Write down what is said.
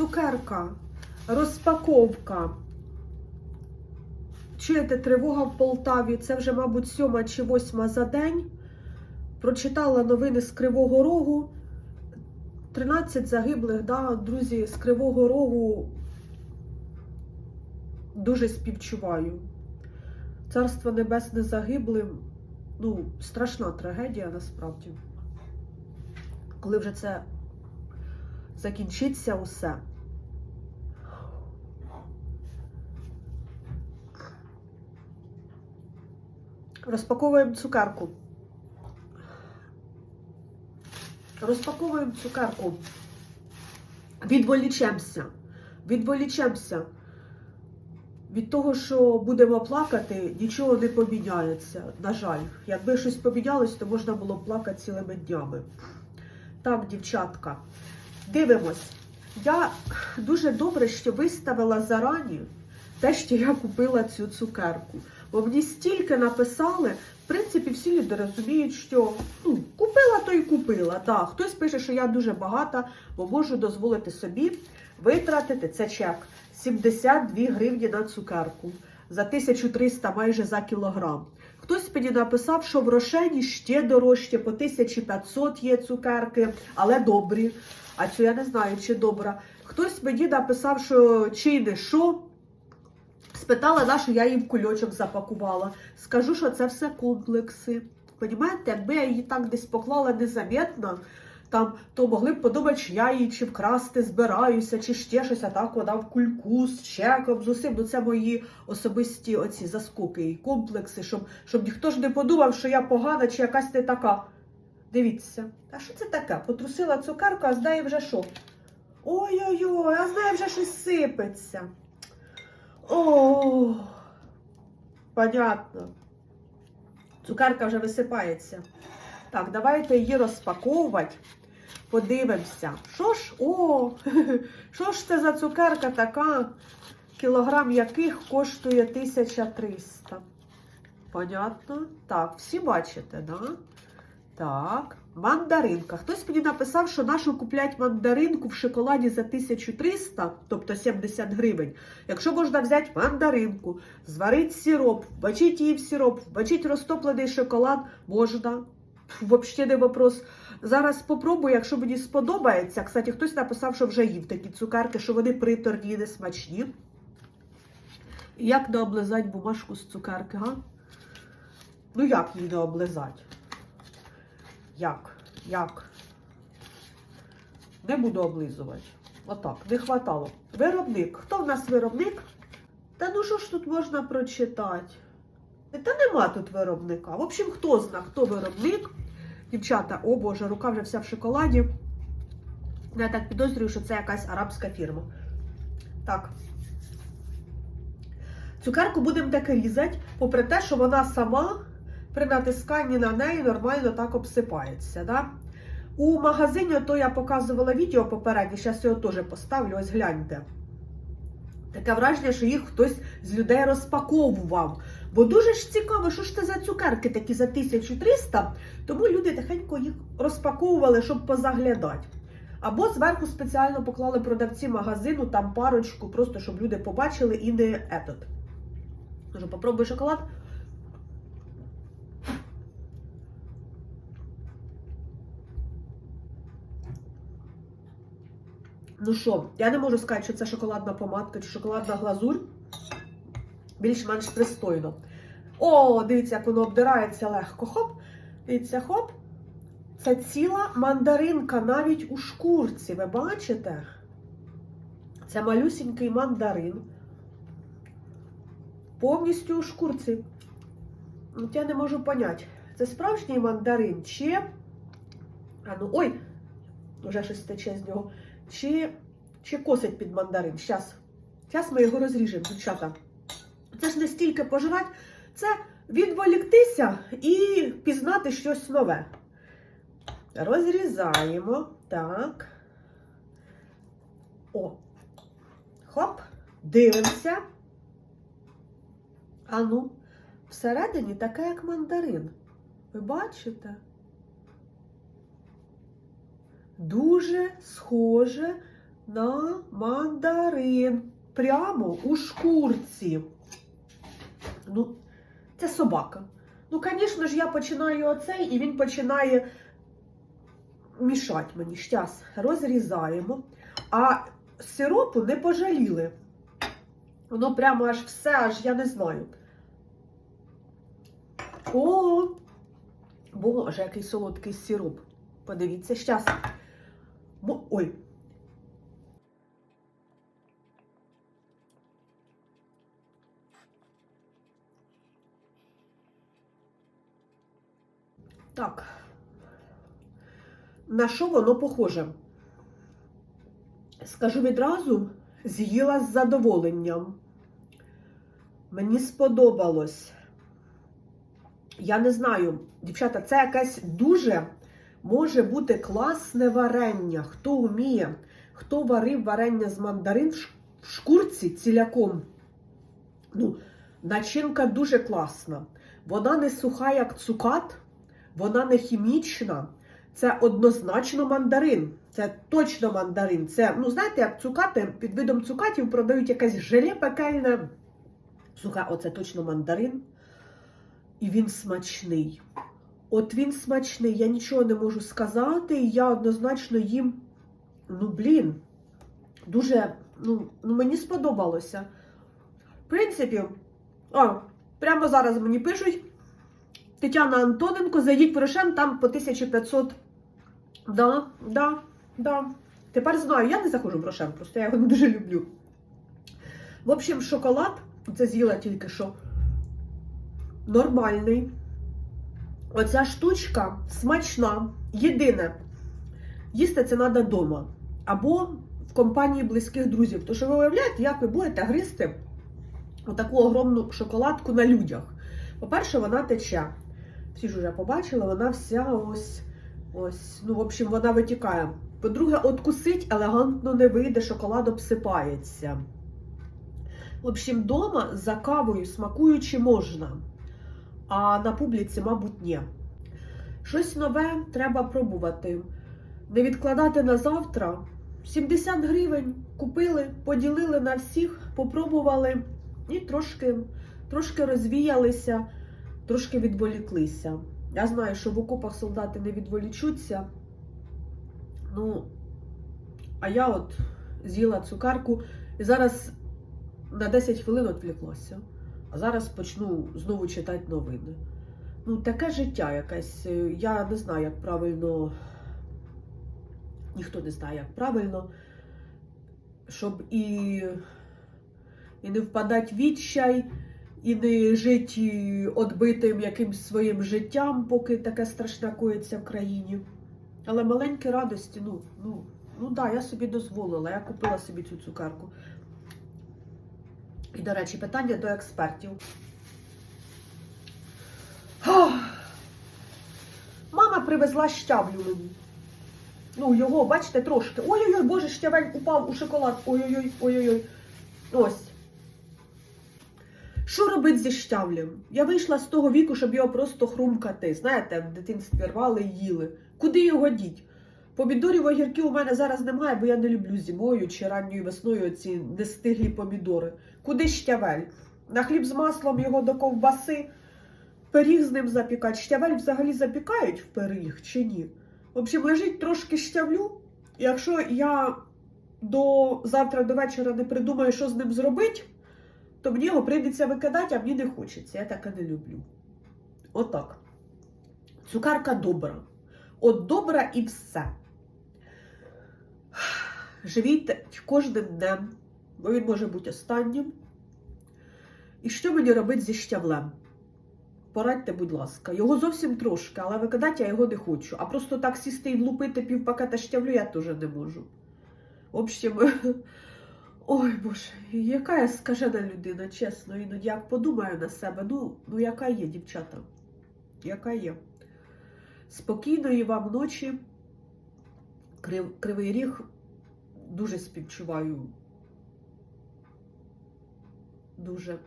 цукерка, розпаковка. Чуєте, тривога в Полтаві, це вже, мабуть, сьома чи восьма за день. Прочитала новини з Кривого Рогу. 13 загиблих, да, друзі, з Кривого Рогу дуже співчуваю. Царство Небесне загиблим. Ну, страшна трагедія насправді. Коли вже це закінчиться усе. Розпаковуємо цукерку. Розпаковуємо цукерку. Відволічемося. Відволічемося. Від того, що будемо плакати, нічого не поміняється. На жаль, якби щось помінялось, то можна було б плакати цілими днями. Так, дівчатка, дивимось. Я дуже добре, що виставила зарані те, що я купила цю цукерку. Бо мені стільки написали, в принципі, всі люди розуміють, що ну, купила, то й купила. Да, хтось пише, що я дуже багата, бо можу дозволити собі витратити це чек 72 гривні на цукерку за 1300 майже за кілограм. Хтось мені написав, що в Рошені ще дорожче, по 1500 є цукерки, але добрі. А цю я не знаю, чи добра. Хтось мені написав, що чи не що. Спитала, на що я їм кульочок запакувала. Скажу, що це все комплекси. Понімаєте, якби я її так десь поклала незаметно, там, то могли б подумати, що я її чи вкрасти збираюся, чи ще щось, а так вона в кульку з чеком, з усім. Ну це мої особисті оці заскоки і комплекси, щоб, щоб ніхто ж не подумав, що я погана чи якась не така. Дивіться, а що це таке? Потрусила цукерку, а з неї вже що? Ой-ой-ой, а з неї вже щось сипеться. О, понятно. Цукерка вже висипається. Так, давайте її розпаковувати. Подивимося. Що ж, о, що ж це за цукерка така, кілограм яких коштує 1300. Понятно? Так, всі бачите, да? Так, мандаринка. Хтось мені написав, що нашу куплять мандаринку в шоколаді за 1300, тобто 70 гривень. Якщо можна взяти мандаринку, зварити сироп, вбачити її в сироп, вбачити розтоплений шоколад, можна. Взагалі не вопрос. Зараз спробую, якщо мені сподобається. Кстати, хтось написав, що вже їв такі цукерки, що вони приторні не смачні. Як не облизати бумажку з цукерки, га? Ну як її не облизати? Як? Як? Не буду облизувати. Отак, не хватало. Виробник. Хто в нас виробник? Та ну що ж тут можна прочитати? Та нема тут виробника. В общем, хто зна, хто виробник? Дівчата, о Боже, рука вже вся в шоколаді. Я так підозрюю, що це якась арабська фірма. Так. Цукерку будемо так різати, попри те, що вона сама при натисканні на неї нормально так обсипається. Да? У магазині, то я показувала відео попереднє, зараз його теж поставлю, ось гляньте. Таке враження, що їх хтось з людей розпаковував. Бо дуже ж цікаво, що ж це за цукерки такі за 1300, тому люди тихенько їх розпаковували, щоб позаглядати. Або зверху спеціально поклали продавці магазину, там парочку, просто щоб люди побачили і не етот. Кажу, попробуй шоколад. Ну що, я не можу сказати, що це шоколадна помадка чи шоколадна глазурь. Більш-менш пристойно. О, дивіться, як воно обдирається легко. Хоп. Дивіться, хоп. Це ціла мандаринка навіть у шкурці. Ви бачите? Це малюсінький мандарин. Повністю у шкурці. От я не можу поняти, це справжній мандарин чи. А ну, ой! Вже щось тече з нього. Чи, чи косить під мандарин. Щас. Зараз ми його розріжемо, дівчата. Це ж не стільки пожрати, це відволіктися і пізнати щось нове. Розрізаємо. Так. О. Хоп. Дивимося. А ну, всередині така, як мандарин. Ви бачите? Дуже схоже на мандарин. Прямо у шкурці. Ну, це собака. Ну, звісно ж, я починаю оцей, і він починає мішати мені. Щас розрізаємо. А сиропу не пожаліли. Воно прямо аж все, аж я не знаю. О, боже, який солодкий сироп. Подивіться, щас. Ой. Так. На що воно похоже? Скажу відразу, з'їла з задоволенням. Мені сподобалось. Я не знаю, дівчата, це якесь дуже може бути класне варення. Хто вміє, хто варив варення з мандарин в шкурці ціляком. Ну, начинка дуже класна. Вона не суха, як цукат, вона не хімічна. Це однозначно мандарин. Це точно мандарин. Це, ну, знаєте, як цукати, під видом цукатів продають якесь желе пекельне. Слухай, оце точно мандарин. І він смачний. От він смачний, я нічого не можу сказати. і Я однозначно їм, ну, блін, дуже, ну, ну мені сподобалося. В принципі, а, прямо зараз мені пишуть. Тетяна Антоненко, зайдіть в Рошен, там по 1500. Да, да, да. Тепер знаю, я не заходжу в Рошен, просто я його не дуже люблю. В общем, шоколад, це з'їла тільки що. Нормальний. Оця штучка смачна. Єдине, їсти це треба вдома. Або в компанії близьких друзів. Тому що ви уявляєте, як ви будете гризти отаку огромну шоколадку на людях. По-перше, вона тече. Всі ж вже побачили, вона вся ось, ось, ну, в общем, вона витікає. По-друге, откусить елегантно не вийде, шоколад обсипається. В общем, вдома за кавою смакуючи можна, а на публіці, мабуть, ні. Щось нове треба пробувати. Не відкладати на завтра. 70 гривень купили, поділили на всіх, попробували і трошки, трошки розвіялися, трошки відволіклися. Я знаю, що в окопах солдати не відволічуться. Ну, а я от з'їла цукарку і зараз на 10 хвилин відвлеклася. А зараз почну знову читати новини. Ну, таке життя якесь. е, Я не знаю, як правильно. Ніхто не знає, як правильно. Щоб і, і не впадати відчай, і не жити відбитим якимсь своїм життям, поки таке страшне коїться в країні. Але маленькі радості, ну, ну, ну да, я собі дозволила, я купила собі цю цукерку. І, до речі, питання до експертів. Мама привезла щавлю мені. Ну, його, бачите, трошки. Ой-ой-ой, боже, щавель упав у шоколад. Ой-ой-ой, ой-ой-ой. Ось. Що робити зі щавлем? Я вийшла з того віку, щоб його просто хрумкати. Знаєте, в дитинстві рвали і їли. Куди його діть? Помідорів огірків у мене зараз немає, бо я не люблю зимою чи ранньою весною ці нестиглі помідори. Куди щавель? На хліб з маслом його до ковбаси, пиріг з ним запікати. Щавель взагалі запікають в пиріг чи ні? В общем, лежить трошки щавлю. Якщо я до завтра до вечора не придумаю, що з ним зробити, то мені його прийдеться викидати, а мені не хочеться. Я таке не люблю. Отак. Цукарка добра. От добра і все. Живіть кожним днем, бо він може бути останнім. І що мені робити зі щавлем? Порадьте, будь ласка. Його зовсім трошки, але викидати я його не хочу. А просто так сісти і влупити пів пакета щавлю я теж не можу. В общем, ой боже, яка я скажена людина, чесно, іноді як подумаю на себе. Ну, ну яка є, дівчата? Яка є? Спокійної вам ночі. Крив, Кривий ріг дуже співчуваю. Дуже.